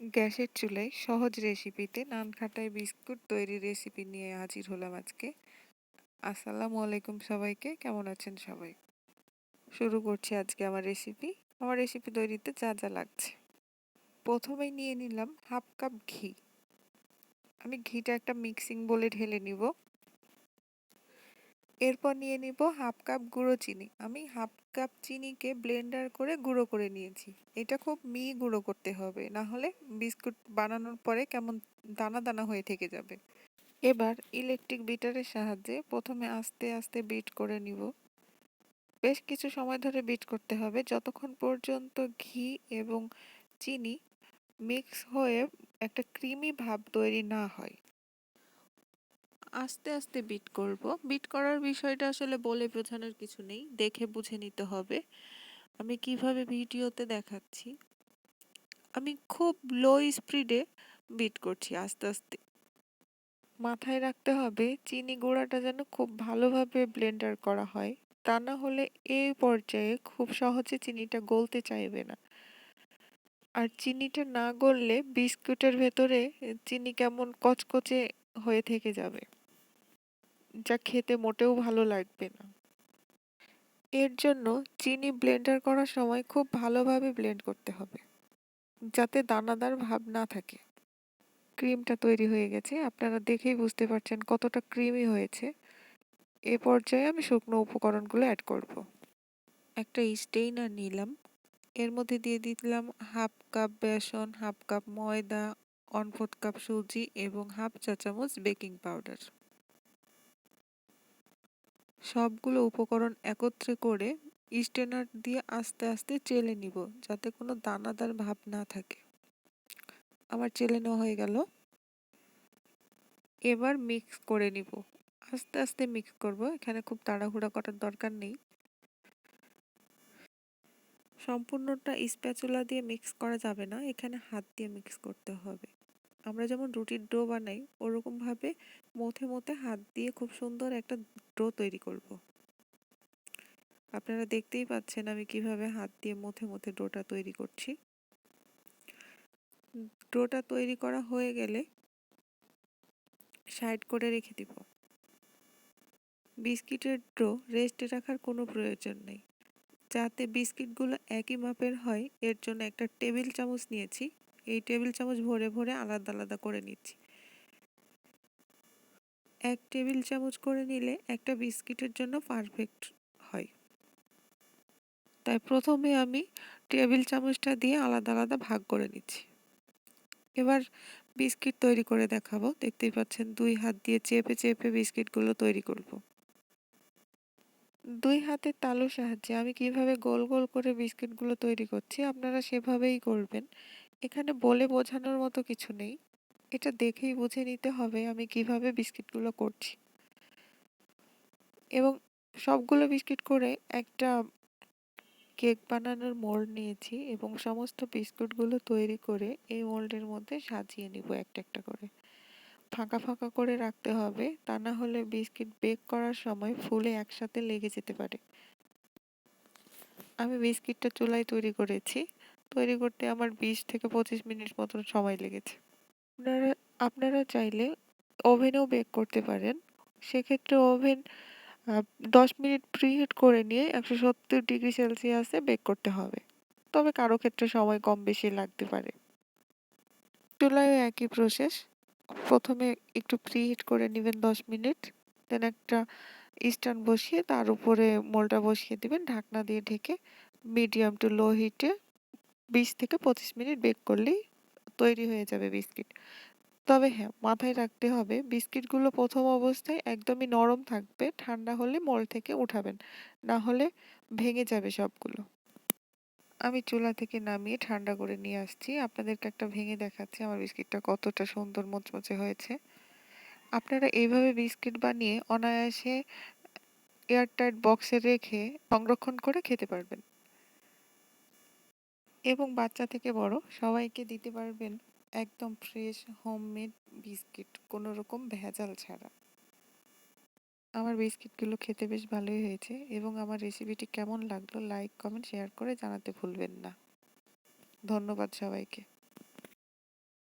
গ্যাসের চুলায় সহজ রেসিপিতে নান খাটায় বিস্কুট তৈরি রেসিপি নিয়ে হাজির হলাম আজকে। আসসালামু আলাইকুম সবাইকে, কেমন আছেন সবাই? শুরু করছি আজকে আমার রেসিপি। আমার রেসিপি তৈরিতে যা যা লাগছে। প্রথমেই নিয়ে নিলাম হাফ কাপ ঘি। আমি ঘিটা একটা মিক্সিং বলে ঢেলে নিব। এরপর নিয়ে নিব হাফ কাপ গুঁড়ো চিনি। আমি হাফ কাপ চিনিকে ব্লেন্ডার করে গুঁড়ো করে নিয়েছি। এটা খুব মি গুঁড়ো করতে হবে, না হলে বিস্কুট বানানোর পরে কেমন দানা দানা হয়ে থেকে যাবে। এবার ইলেকট্রিক বিটারের সাহায্যে প্রথমে আস্তে আস্তে বিট করে নিব। বেশ কিছু সময় ধরে বিট করতে হবে। যতক্ষণ পর্যন্ত ঘি এবং চিনি মিক্স হয়ে একটা ক্রিমি ভাব তৈরি না হয়। আস্তে আস্তে বিট করব। বিট করার বিষয়টা আসলে বলে বোঝানোর কিছু নেই। দেখে বুঝে নিতে হবে। আমি কীভাবে ভিডিওতে দেখাচ্ছি? আমি খুব লো স্পিডে বিট করছি আস্তে আস্তে। মাথায় রাখতে হবে, চিনি গুঁড়াটা যেন খুব ভালোভাবে ব্লেন্ডার করা হয়। তা না হলে এই পর্যায়ে খুব সহজে চিনিটা গলতে চাইবে না। আর চিনিটা না গললে বিস্কুটের ভেতরে চিনি কেমন কচকচে হয়ে থেকে যাবে। যা খেতে মোটেও ভালো লাগবে না। এর জন্য চিনি ব্লেন্ডার করার সময় খুব ভালোভাবে ব্লেন্ড করতে হবে, যাতে দানাদার ভাব না থাকে। ক্রিমটা তৈরি হয়ে গেছে, আপনারা দেখেই বুঝতে পারছেন কতটা ক্রিমি হয়েছে। এ পর্যায়ে আমি শুকনো উপকরণগুলো অ্যাড করব। একটা স্টেইনার নিলাম, এর মধ্যে দিয়ে দিলাম হাফ কাপ বেসন, হাফ কাপ ময়দা ওয়ান ফোর্থ কাপ সুজি এবং হাফ চা চামচ বেকিং পাউডার। সবগুলো উপকরণ একত্রে করে স্টেনার দিয়ে আস্তে আস্তে চেলে নিব, যাতে কোনো দানাদার ভাব না থাকে। আমার চেলে নেওয়া হয়ে গেল। এবার মিক্স করে নিব। আস্তে আস্তে মিক্স করব, এখানে খুব তাড়াহুড়া করার দরকার নেই। সম্পূর্ণটা স্প্যাচুলা দিয়ে মিক্স করা যাবে না, এখানে হাত দিয়ে মিক্স করতে হবে। আমরা যেমন রুটির ডো বানাই, ওরকমভাবে মথে মথে হাত দিয়ে খুব সুন্দর একটা ডো তৈরি করব। আপনারা দেখতেই পাচ্ছেন আমি কীভাবে হাত দিয়ে মথে মথে ডোটা তৈরি করছি। ডোটা তৈরি করা হয়ে গেলে সাইড করে রেখে দিব। বিস্কিটের ডো রেস্টে রাখার কোনো প্রয়োজন নেই। যাতে বিস্কিটগুলো একই মাপের হয়, এর জন্য একটা টেবিল চামচ নিয়েছি। এই টেবিল চামচ ভরে ভরে আলাদা আলাদা করে নিচ্ছি। এক টেবিল চামচ করে নিলে একটা বিস্কিটের জন্য পারফেক্ট হয়। তাই প্রথমে আমি টেবিল চামচটা দিয়ে আলাদা আলাদা ভাগ করে নিচ্ছি। এবার বিস্কিট তৈরি করে দেখাবো। দেখতেই পাচ্ছেন দুই হাত দিয়ে চেপে চেপে বিস্কিটগুলো তৈরি করব। দুই হাতের তালুর সাহায্যে আমি কীভাবে গোল গোল করে বিস্কিটগুলো তৈরি করছি আপনারা সেভাবেই করবেন। এখানে বলে বোঝানোর মতো কিছু নেই। এটা দেখেই বুঝে নিতে হবে আমি কীভাবে বিস্কিটগুলো করছি। এবং সবগুলো বিস্কিট করে একটা কেক বানানোর মোল্ড নিয়েছি এবং সমস্ত বিস্কুটগুলো তৈরি করে এই মোল্ডের মধ্যে সাজিয়ে নিব একটা একটা করে। ফাঁকা ফাঁকা করে রাখতে হবে, তা না হলে বিস্কিট বেক করার সময় ফুলে একসাথে লেগে যেতে পারে। আমি বিস্কিটটা চুলায় তৈরি করেছি। তৈরি করতে আমার বিশ থেকে পঁচিশ মিনিট মতন সময় লেগেছে। আপনারা আপনারা চাইলে ওভেনেও বেক করতে পারেন। সেক্ষেত্রে ওভেন দশ মিনিট প্রিহিট করে নিয়ে একশো সত্তর ডিগ্রি সেলসিয়াসে বেক করতে হবে। তবে কারও ক্ষেত্রে সময় কম বেশি লাগতে পারে। চুলায় একই প্রসেস প্রথমে একটু প্রিহিট করে নেবেন দশ মিনিট। দেন একটা স্ট্যান্ড বসিয়ে তার উপরে মোলটা বসিয়ে দিবেন, ঢাকনা দিয়ে ঢেকে মিডিয়াম টু লো হিটে বিশ থেকে পঁচিশ মিনিট বেক করলেই তৈরি হয়ে যাবে বিস্কিট। তবে হ্যাঁ মাথায় রাখতে হবে, বিস্কিটগুলো প্রথম অবস্থায় একদমই নরম থাকবে, ঠান্ডা হলে মোল থেকে উঠাবেন, না হলে ভেঙে যাবে সবগুলো। আমি চুলা থেকে নামিয়ে ঠান্ডা করে নিয়ে আসছি। আপনাদেরকে একটা ভেঙে দেখাচ্ছি, আমার বিস্কিটটা কতটা সুন্দর মচমচে হয়েছে। আপনারা এইভাবে বিস্কিট বানিয়ে অনায়াসে এয়ারটাইট বক্সে রেখে সংরক্ষণ করে খেতে পারবেন। এবং বাচ্চা থেকে বড়, সবাইকে দিতে পারবেন একদম ফ্রেশ হোমমেড বিস্কিট কোনো রকম ভেজাল ছাড়া। আমার বিস্কিটগুলো খেতে বেশ ভালোই হয়েছে এবং আমার রেসিপিটি কেমন লাগল লাইক কমেন্ট শেয়ার করে জানাতে ভুলবেন না। ধন্যবাদ সবাইকে।